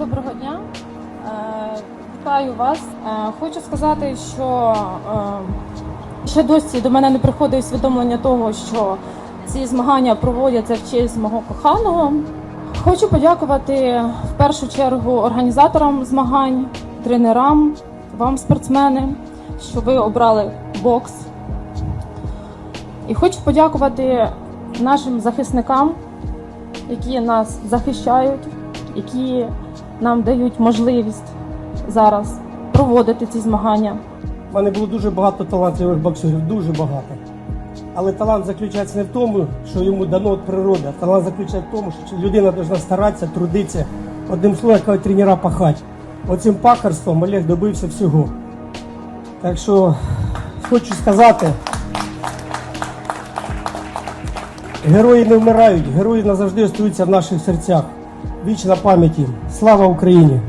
доброго дня. Е, Вітаю вас. Е, Хочу сказати, що е, ще досі до мене не приходить усвідомлення того, що ці змагання проводяться в честь мого коханого. Хочу подякувати в першу чергу організаторам змагань, тренерам, вам, спортсмени, що ви обрали бокс. І хочу подякувати нашим захисникам, які нас захищають, які нам дають можливість зараз проводити ці змагання. У мене було дуже багато талантливих боксерів, дуже багато. Але талант заключається не в тому, що йому дано від природи, а талант заключається в тому, що людина повинна старатися, трудитися. Одним словом, як тренера пахати. Оцим пахарством Олег добився всього. Так що хочу сказати, герої не вмирають, герої назавжди остаються в наших серцях. Вічна пам'ять їм. Слава Україні!